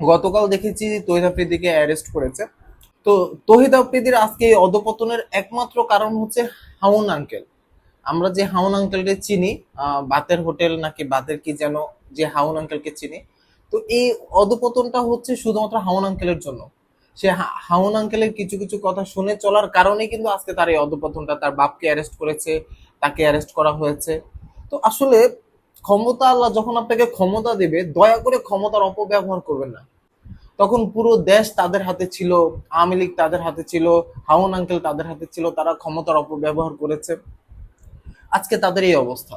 গতকাল দেখেছি তহিদ আফ্রিদিকে অ্যারেস্ট করেছে। তো তহিদ আফ্রিদির আজকে এই অধপতনের একমাত্র কারণ হচ্ছে হাউন আঙ্কেল আমরা যে হাউন আঙ্কেলকে চিনি বাতের হোটেল নাকি বাতের কি যেন যে হাউন আঙ্কেলকে চিনি, তো এই অধপতনটা হচ্ছে শুধুমাত্র হাউন আঙ্কেলের জন্য। সে হাউন আঙ্কেলের কিছু কিছু কথা শুনে চলার কারণে কিন্তু আজকে তার এই অধপতনটা, তার বাপকে অ্যারেস্ট করেছে, তাকে অ্যারেস্ট করা হয়েছে। তো আসলে ক্ষমতা আল্লাহ যখন আপনাকে ক্ষমতা দেবে, দয়া করে ক্ষমতার অপব্যবহার করবেন না। তখন পুরো দেশ তাদের হাতে ছিল, আওয়ামী লীগ তাদের হাতে ছিল, হাউন আঙ্কেল তাদের হাতে ছিল, তারা ক্ষমতার অপব্যবহার করেছে। আজকে তাদের এই অবস্থা।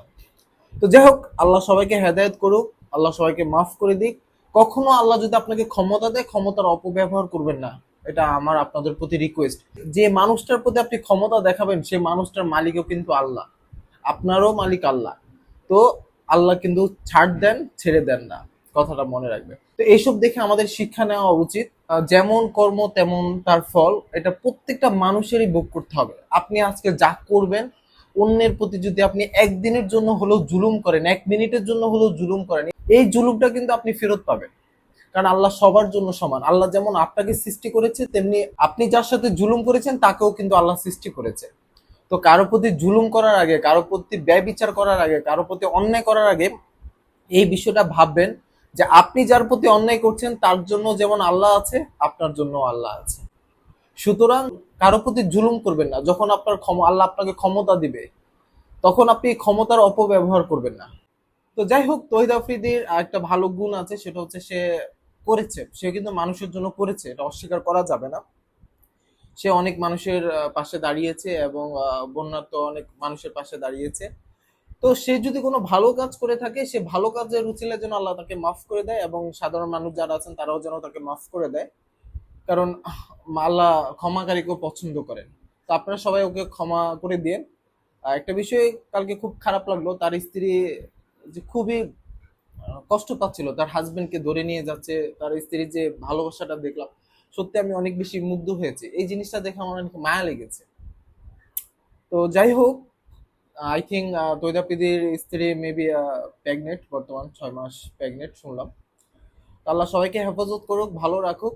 তো যাই হোক, আল্লাহ সবাইকে হেদায়েত করুক, আল্লাহ সবাইকে মাফ করে দিক। কখনো আল্লাহ যদি আপনাকে ক্ষমতা দেয়, ক্ষমতার অপব্যবহার করবেন না। এটা আমার আপনাদের প্রতি রিকোয়েস্ট যে মানুষটার প্রতি আপনি ক্ষমতা দেখাবেন সেই মানুষটার মালিকও কিন্তু আল্লাহ। আপনারও মালিক আল্লাহ। তো আল্লাহ কিন্তু ছাড় দেন, ছেড়ে দেন না, কথাটা মনে রাখবে। তো এইসব দেখে আমাদের শিক্ষা নেওয়া উচিত। যেমন কর্ম, তেমন তার ফল। এটা প্রত্যেকটা মানুষেরই ভোগ করতে হবে। আপনি আজকে যা করবেন, অন্যের প্রতি যদি আপনি একদিনের জন্য হলেও জুলুম করেন, এক মিনিটের জন্য হলেও জুলুম করেন, এই জুলুমটা কিন্তু আপনি ফেরত পাবেন। কারণ আল্লাহ সবার জন্য সমান। আল্লাহ যেমন আপনাকে সৃষ্টি করেছে, তেমনি আপনি যার সাথে জুলুম করেছেন, তাকেও কিন্তু আল্লাহ সৃষ্টি করেছে। তো কারও প্রতি জুলুম করার আগে, কারও প্রতি ব্যয় বিচার করার আগে, কারও প্রতি অন্যায় করার আগে এই বিষয়টা ভাববেন যে আপনি যার প্রতি অন্যায় করছেন, তার জন্য যেমন আল্লাহ আছে, আপনার জন্য আল্লাহ আছে। সুতরাং কারও প্রতি জুলুম করবেন না। যখন আপনার আল্লাহ আপনাকে ক্ষমতা দিবে, তখন আপনি ক্ষমতার অপব্যবহার করবেন না। তো যাই হোক, তহিদ আফ্রিদির একটা ভালো গুণ আছে, সেটা হচ্ছে সে করেছে। সে কিন্তু মানুষের জন্য করেছে, এটা অস্বীকার করা যাবে না। সে অনেক মানুষের পাশে দাঁড়িয়েছে এবং আহ, বন্যার্ত অনেক মানুষের পাশে দাঁড়িয়েছে। তো সে যদি কোনো ভালো কাজ করে থাকে সে ভালো কাজের উচিলে যেন আল্লাহ তাকে মাফ করে দেয় এবং সাধারণ মানুষ যারা আছেন তারাও যেন তাকে মাফ করে দেয়। কারণ আল্লাহ ক্ষমাকারীকেও পছন্দ করেন। তো আপনারা সবাই ওকে ক্ষমা করে দিয়ে একটা বিষয় কালকে খুব খারাপ লাগল তার স্ত্রী যে খুবই কষ্ট পাচ্ছিল তার হাজবেন্ডকে ধরে নিয়ে যাচ্ছে তার স্ত্রীর যে ভালোবাসাটা দেখলাম সত্যি আমি অনেক বেশি মুগ্ধ হয়েছে। এই জিনিসটা দেখে আমার অনেক মায়া লেগেছে। তো যাই হোক আই থিঙ্ক তৈদাপিদির স্ত্রী মেবি প্রেগনেন্ট বর্তমান ছয় মাস প্রেগনেন্ট শুনলাম। আল্লাহ সবাইকে হেফাজত করুক, ভালো রাখুক।